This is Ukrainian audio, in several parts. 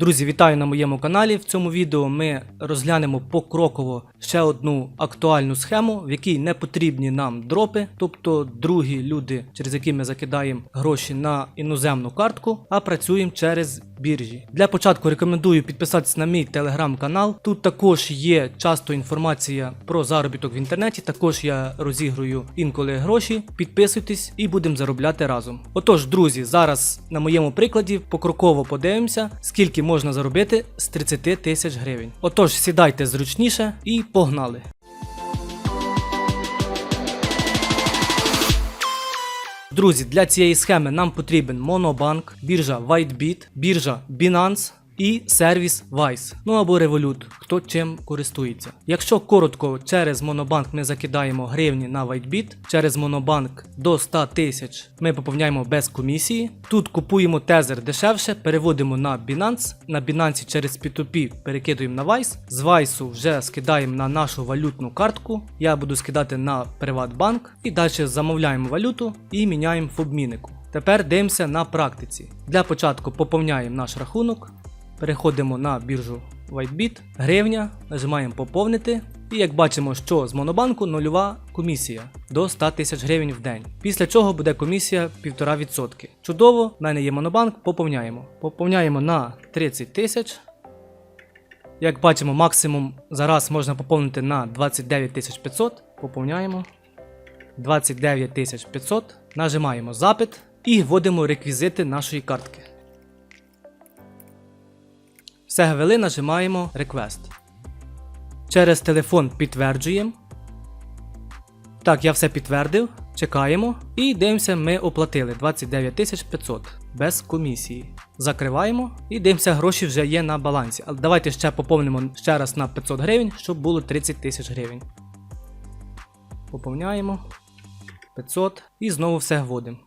Друзі, вітаю на моєму каналі. В цьому відео ми розглянемо покроково ще одну актуальну схему, в якій не потрібні нам дропи, тобто другі люди, через які ми закидаємо гроші на іноземну картку, а працюємо через біржі. Для початку рекомендую підписатися на мій телеграм-канал. Тут також є часто інформація про заробіток в інтернеті. Також я розігрую інколи гроші. Підписуйтесь і будемо заробляти разом. Отож, друзі, зараз на моєму прикладі покроково подивимося, скільки можна заробити з 30 тисяч гривень. Отож, сідайте зручніше і погнали. Друзі, для цієї схеми нам потрібен Monobank, біржа WhiteBit, біржа Binance і сервіс Vice, ну або Revolut, хто чим користується. Якщо коротко, через Monobank ми закидаємо гривні на WhiteBit, через Monobank до 100 тисяч ми поповняємо без комісії. Тут купуємо тезер дешевше, переводимо на Binance, на Binance через P2P перекидуємо на Vice, з Vice вже скидаємо на нашу валютну картку. Я буду скидати на Приватбанк і далі замовляємо валюту і міняємо в обміннику. Тепер дивимося на практиці. Для початку поповняємо наш рахунок. Переходимо на біржу WhiteBit, гривня, нажимаємо поповнити. І як бачимо, що з монобанку нульова комісія до 100 тисяч гривень в день. Після чого буде комісія 1,5%. Чудово, в мене є монобанк, поповняємо. Поповняємо на 30 тисяч. Як бачимо, максимум зараз можна поповнити на 29 500. Поповняємо. 29 500. Нажимаємо запит і вводимо реквізити нашої картки. Все ввели, нажимаємо Request. Через телефон підтверджуємо. Так, я все підтвердив. Чекаємо. І дивимося, ми оплатили 29 500 без комісії. Закриваємо і дивимося, гроші вже є на балансі. Але давайте ще поповнимо ще раз на 500 гривень, щоб було 30 тисяч гривень. Поповняємо 500 і знову все вводимо.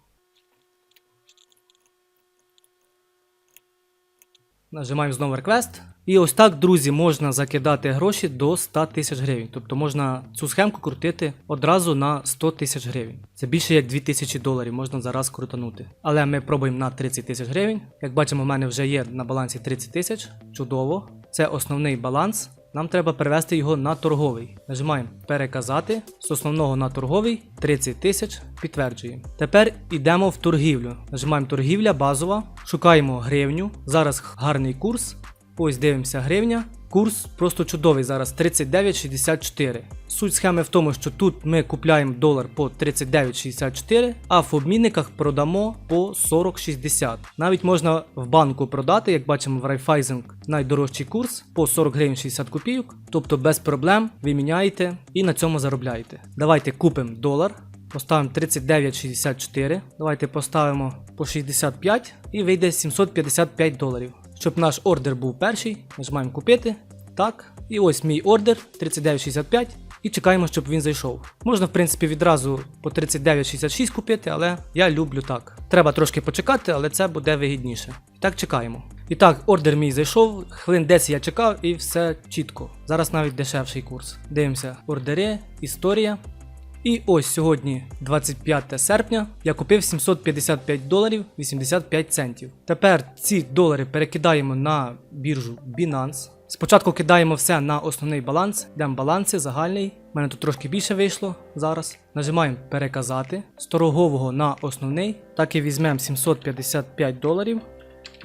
Нажимаємо знову Request. І ось так, друзі, можна закидати гроші до 100 тисяч гривень. Тобто можна цю схемку крутити одразу на 100 тисяч гривень. Це більше як 2000 доларів можна зараз крутанути. Але ми пробуємо на 30 тисяч гривень. Як бачимо, в мене вже є на балансі 30 тисяч. Чудово. Це основний баланс. Нам треба перевести його на торговий. Нажимаємо переказати з основного на торговий 30 тисяч. Підтверджуємо. Тепер йдемо в торгівлю. Нажимаємо торгівля, базова, шукаємо гривню. Зараз гарний курс. Ось дивимося гривня. Курс просто чудовий зараз 39,64. Суть схеми в тому, що тут ми купляємо долар по 39,64, а в обмінниках продамо по 40,60. Навіть можна в банку продати, як бачимо в Raiffeisen найдорожчий курс по 40 гривень 60 копійок. Тобто без проблем ви міняєте і на цьому заробляєте. Давайте купимо долар. Поставимо 39,64. Давайте поставимо по 65 і вийде 755 доларів. Щоб наш ордер був перший, нажимаємо купити. Так. І ось мій ордер 39,65 і чекаємо, щоб він зайшов. Можна, в принципі, відразу по 39,66 купити, але я люблю так. Треба трошки почекати, але це буде вигідніше. І так чекаємо. І так, ордер мій зайшов, хвилин 10 я чекав і все чітко. Зараз навіть дешевший курс. Дивимося, ордери, історія. І ось сьогодні, 25 серпня, я купив 755 доларів 85 центів. Тепер ці долари перекидаємо на біржу Binance. Спочатку кидаємо все на основний баланс, йдемо баланси, загальний. У мене тут трошки більше вийшло зараз. Нажимаємо переказати з торгового на основний. Так і візьмемо 755 доларів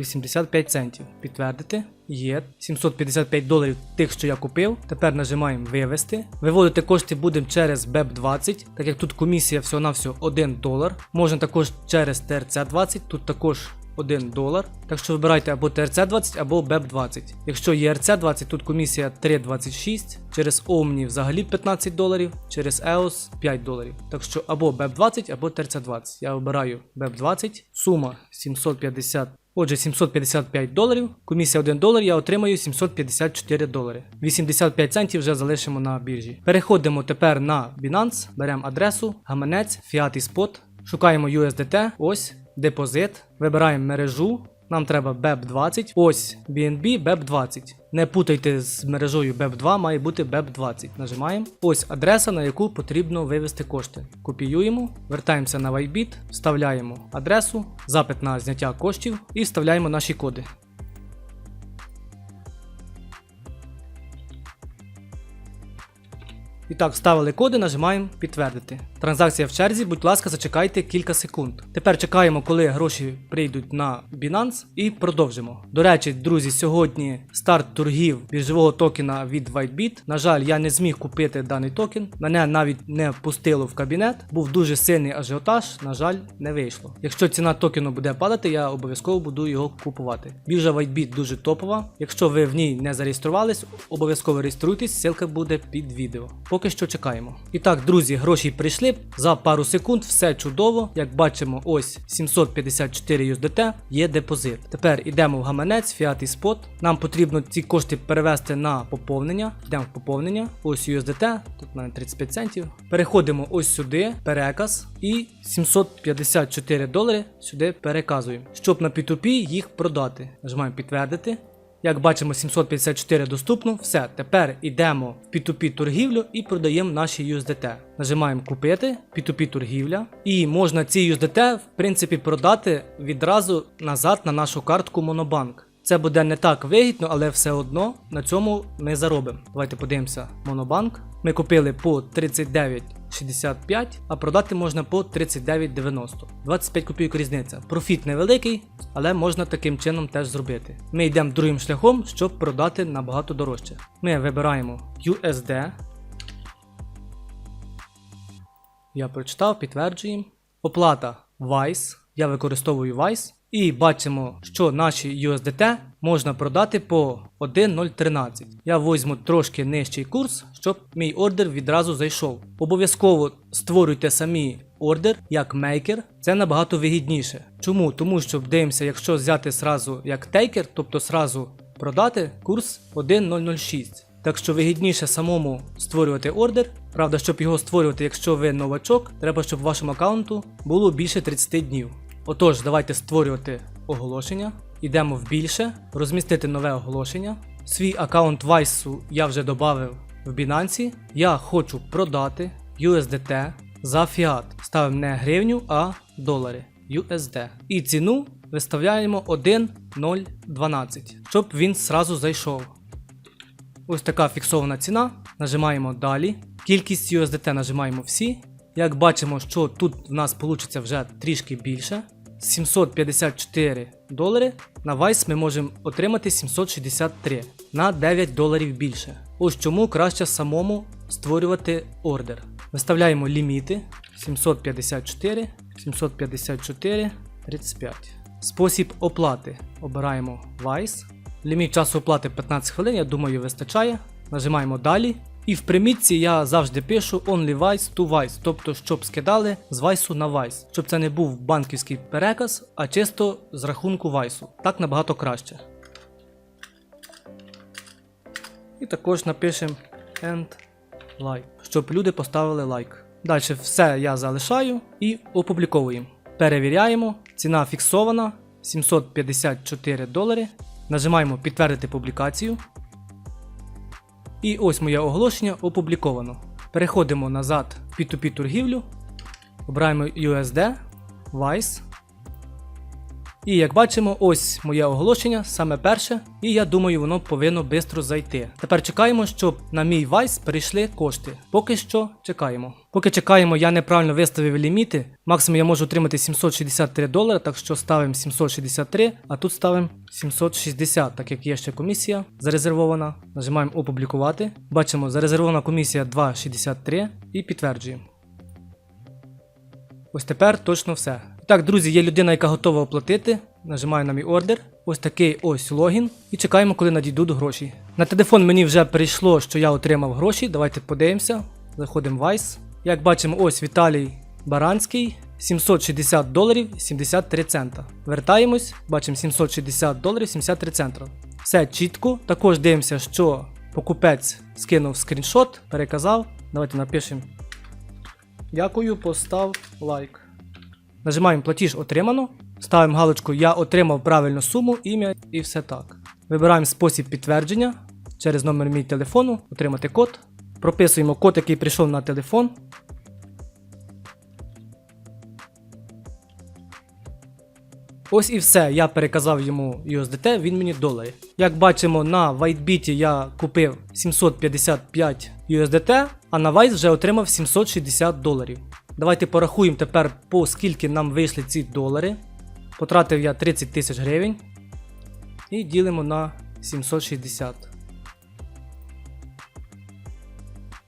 85 центів. Підтвердити. Є 755 доларів тих, що я купив. Тепер нажимаємо вивести. Виводити кошти будемо через BEP20, так як тут комісія всього-навсього 1 долар. Можна також через TRC20, тут також 1 долар. Так що вибирайте або TRC20, або BEP20. Якщо є RC20, тут комісія 3,26, через Omni взагалі 15 доларів, через EOS 5 доларів. Так що або BEP20, або TRC20. Я вибираю BEP20, сума 750. Отже, 755 доларів, комісія 1 долар, я отримаю 754 долари. 85 центів вже залишимо на біржі. Переходимо тепер на Binance, беремо адресу, гаманець, Fiat і Spot, шукаємо USDT, ось, депозит, вибираємо мережу. Нам треба BEP20. Ось BNB, BEP20. Не путайте з мережою BEP2, має бути BEP20. Нажимаємо. Ось адреса, на яку потрібно вивести кошти. Копіюємо, вертаємося на вайбіт, вставляємо адресу, запит на зняття коштів і вставляємо наші коди. І так, вставили коди, нажимаємо підтвердити. Транзакція в черзі, будь ласка, зачекайте кілька секунд. Тепер чекаємо, коли гроші прийдуть на Binance і продовжимо. До речі, друзі, сьогодні старт торгів біржового токена від WhiteBit. На жаль, я не зміг купити даний токен. Мене навіть не впустило в кабінет. Був дуже сильний ажіотаж. На жаль, не вийшло. Якщо ціна токену буде падати, я обов'язково буду його купувати. Біржа WhiteBit дуже топова. Якщо ви в ній не зареєструвались, обов'язково реєструйтесь, ссылка буде під відео. Поки що чекаємо. І так, друзі, гроші прийшли за пару секунд, все чудово. Як бачимо, ось 754 USDT є депозит. Тепер йдемо в гаманець, Fiat і Spot. Нам потрібно ці кошти перевести на поповнення. Йдемо в поповнення. Ось USDT, тут в мене 35 центів. Переходимо ось сюди, переказ, і 754 долари сюди переказуємо, щоб на P2P їх продати. Нажимаємо підтвердити. Як бачимо, 754 доступно. Все, тепер йдемо в P2P торгівлю і продаємо наші USDT. Нажимаємо купити, P2P торгівля. І можна ці USDT, в принципі, продати відразу назад на нашу картку Monobank. Це буде не так вигідно, але все одно на цьому ми заробимо. Давайте подивимося Monobank. Ми купили по 39,65, а продати можна по 39,90. 25 копійок різниця. Профіт невеликий, але можна таким чином теж зробити. Ми йдемо другим шляхом, щоб продати набагато дорожче. Ми вибираємо USD. Я прочитав, підтверджуємо. Оплата Vice. Я використовую Vice. І бачимо, що наші USDT можна продати по 1.013. Я візьму трошки нижчий курс, щоб мій ордер відразу зайшов. Обов'язково створюйте самі ордер як мейкер, це набагато вигідніше. Чому? Тому що дивимося, якщо взяти сразу як тейкер, тобто сразу продати курс 1.006. Так що вигідніше самому створювати ордер. Правда, щоб його створювати, якщо ви новачок, треба, щоб вашому аккаунту було більше 30 днів. Отож, давайте створювати оголошення. Йдемо в більше, розмістити нове оголошення. Свій аккаунт Vice я вже додав в Binance. Я хочу продати USDT за фіат. Ставимо не гривню, а долари USD. І ціну виставляємо 1.012, щоб він зразу зайшов. Ось така фіксована ціна. Нажимаємо далі. Кількість USDT нажимаємо всі. Як бачимо, що тут в нас вийде вже трішки більше. 754 долари. На Vice ми можемо отримати 763 на 9 доларів більше. Ось чому краще самому створювати ордер. Виставляємо ліміти 754, 754, 35. Спосіб оплати. Обираємо Vice. Ліміт часу оплати 15 хвилин, я думаю, вистачає. Нажимаємо далі. І в примітці я завжди пишу only Vice to Vice, тобто щоб скидали з Vice на Vice, щоб це не був банківський переказ, а чисто з рахунку Vice. Так набагато краще. І також напишемо and like, щоб люди поставили лайк. Далі все я залишаю і опубліковуємо. Перевіряємо. Ціна фіксована 754 долари. Нажимаємо підтвердити публікацію. І ось моє оголошення опубліковано. Переходимо назад в P2P торгівлю. Обираємо USD, Vice. І як бачимо, ось моє оголошення, саме перше, і я думаю, воно повинно швидко зайти. Тепер чекаємо, щоб на мій Vice перейшли кошти. Поки що чекаємо. Поки чекаємо, я неправильно виставив ліміти. Максимум я можу отримати 763 долари, так що ставимо 763, а тут ставимо 760, так як є ще комісія зарезервована. Нажимаємо опублікувати. Бачимо, зарезервована комісія 2,63 і підтверджуємо. Ось тепер точно все. Так, друзі, є людина, яка готова оплатити. Нажимаю на мій ордер. Ось такий ось логін. І чекаємо, коли надійдуть гроші. На телефон мені вже прийшло, що я отримав гроші. Давайте подивимося. Заходимо в Vice. Як бачимо, ось Віталій Баранський. 760 доларів 73 цента. Вертаємось, бачимо 760 доларів 73 цента. Все чітко. Також дивимося, що покупець скинув скріншот, переказав. Давайте напишемо. Дякую, постав лайк. Нажимаємо платіж отримано. Ставимо галочку Я отримав правильну суму, ім'я і все так. Вибираємо спосіб підтвердження через номер мій телефону, отримати код. Прописуємо код, який прийшов на телефон. Ось і все. Я переказав йому USDT, він мені долари. Як бачимо, на WhiteBit я купив 755 USDT, а на Vice вже отримав 760 доларів. Давайте порахуємо тепер, по скільки нам вийшли ці долари. Потратив я 30 тисяч гривень. І ділимо на 760.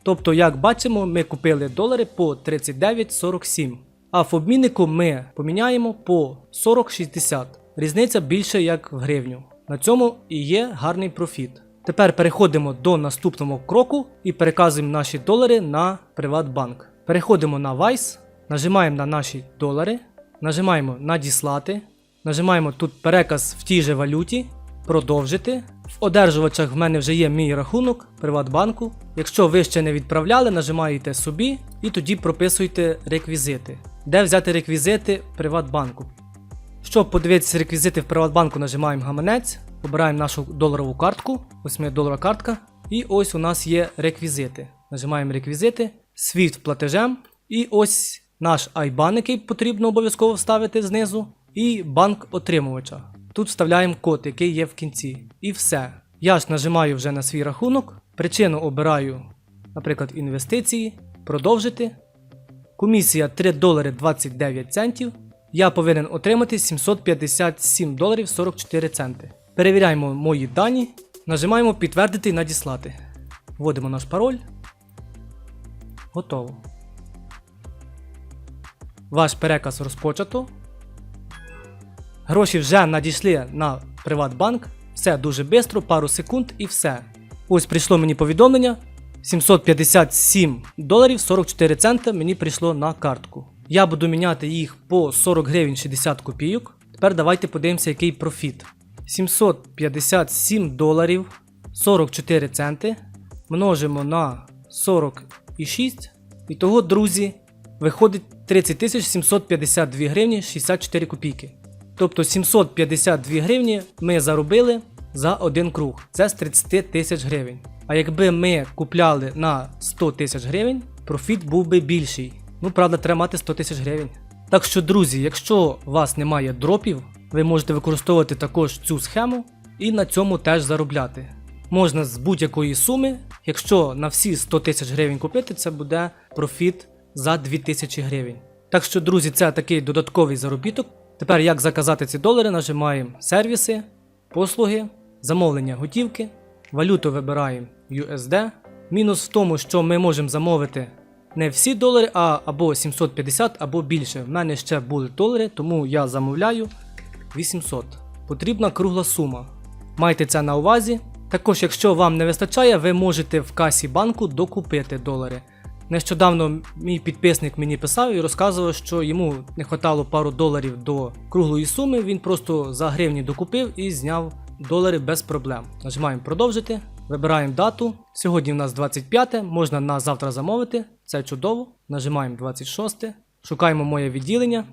Тобто, як бачимо, ми купили долари по 39,47. А в обміннику ми поміняємо по 40,60. Різниця більше як в гривню. На цьому і є гарний профіт. Тепер переходимо до наступного кроку і переказуємо наші долари на Приватбанк. Переходимо на Vice, нажимаємо на наші долари, нажимаємо надіслати, нажимаємо тут переказ в тій же валюті, продовжити. В одержувачах в мене вже є мій рахунок Приватбанку. Якщо ви ще не відправляли, нажимаєте собі і тоді прописуєте реквізити. Де взяти реквізити Приватбанку? Щоб подивитися реквізити в Приватбанку, нажимаємо гаманець, обираємо нашу доларову картку. Ось моя доларова картка. І ось у нас є реквізити. Нажимаємо реквізити, SWIFT платежем. І ось наш IBAN, який потрібно обов'язково вставити знизу, і банк отримувача. Тут вставляємо код, який є в кінці. І все. Я ж нажимаю вже на свій рахунок. Причину обираю, наприклад, інвестиції, продовжити. Комісія 3 долари 29 центів. Я повинен отримати 757 доларів 44 центи. Перевіряємо мої дані, нажимаємо підтвердити і надіслати. Вводимо наш пароль. Готово. Ваш переказ розпочато. Гроші вже надійшли на Приватбанк. Все дуже швидко, пару секунд і все. Ось прийшло мені повідомлення. 757 доларів 44 цента мені прийшло на картку. Я буду міняти їх по 40 гривень 60 копійок. Тепер давайте подивимося, який профіт. 757 доларів 44 центи. Множимо на 46. І того, друзі, виходить 30 752 гривні 64 копійки. Тобто 752 гривні ми заробили за один круг. Це з 30 тисяч гривень. А якби ми купляли на 100 тисяч гривень, профіт був би більший. Ну, правда, треба мати 100 тисяч гривень. Так що, друзі, якщо у вас немає дропів, ви можете використовувати також цю схему і на цьому теж заробляти. Можна з будь-якої суми, якщо на всі 100 тисяч гривень купити, це буде профіт за 2000 гривень. Так що, друзі, це такий додатковий заробіток. Тепер як заказати ці долари, нажимаємо сервіси, послуги, замовлення готівки, валюту вибираємо USD. Мінус в тому, що ми можемо замовити не всі долари, а або 750, або більше. В мене ще були долари, тому я замовляю 800. Потрібна кругла сума. Майте це на увазі. Також, якщо вам не вистачає, ви можете в касі банку докупити долари. Нещодавно мій підписник мені писав і розказував, що йому не вистачало пару доларів до круглої суми. Він просто за гривні докупив і зняв долари без проблем. Нажимаємо продовжити, вибираємо дату. Сьогодні в нас 25, можна на завтра замовити. Це чудово. Нажимаємо 26, шукаємо моє відділення,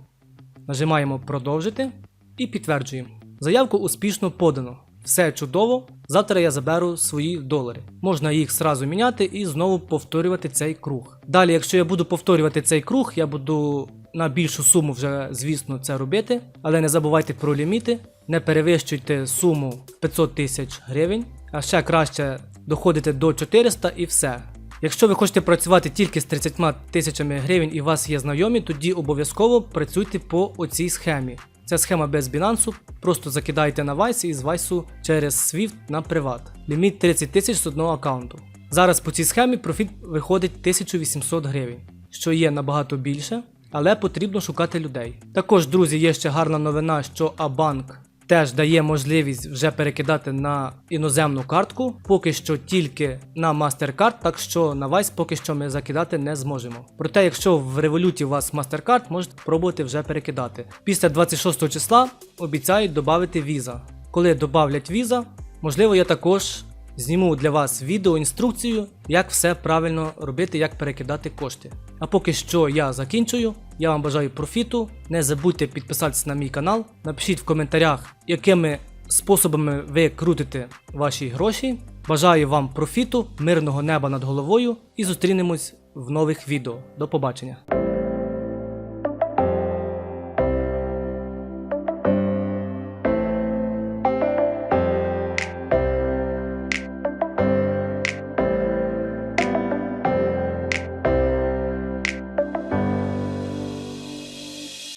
нажимаємо продовжити і підтверджуємо. Заявку успішно подано. Все чудово. Завтра я заберу свої долари. Можна їх зразу міняти і знову повторювати цей круг. Далі, якщо я буду повторювати цей круг, я буду на більшу суму вже, звісно, це робити. Але не забувайте про ліміти, не перевищуйте суму 500 тисяч гривень, а ще краще доходите до 400 і все. Якщо ви хочете працювати тільки з 30 тисячами гривень і у вас є знайомі, тоді обов'язково працюйте по оцій схемі. Ця схема без Binance, просто закидайте на Vice і з Vice через Swift на приват. Ліміт 30 тисяч з одного аккаунту. Зараз по цій схемі профіт виходить 1800 гривень, що є набагато більше, але потрібно шукати людей. Також, друзі, є ще гарна новина, що Абанк теж дає можливість вже перекидати на іноземну картку, поки що тільки на MasterCard, так що на Vice поки що ми закидати не зможемо. Проте, якщо в революті у вас MasterCard, можете пробувати вже перекидати. Після 26 числа обіцяють додати віза. Коли додавлять віза, можливо, я також зніму для вас відео інструкцію, як все правильно робити, як перекидати кошти. А поки що я закінчую. Я вам бажаю профіту. Не забудьте підписатися на мій канал. Напишіть в коментарях, якими способами ви крутите ваші гроші. Бажаю вам профіту, мирного неба над головою і зустрінемось в нових відео. До побачення.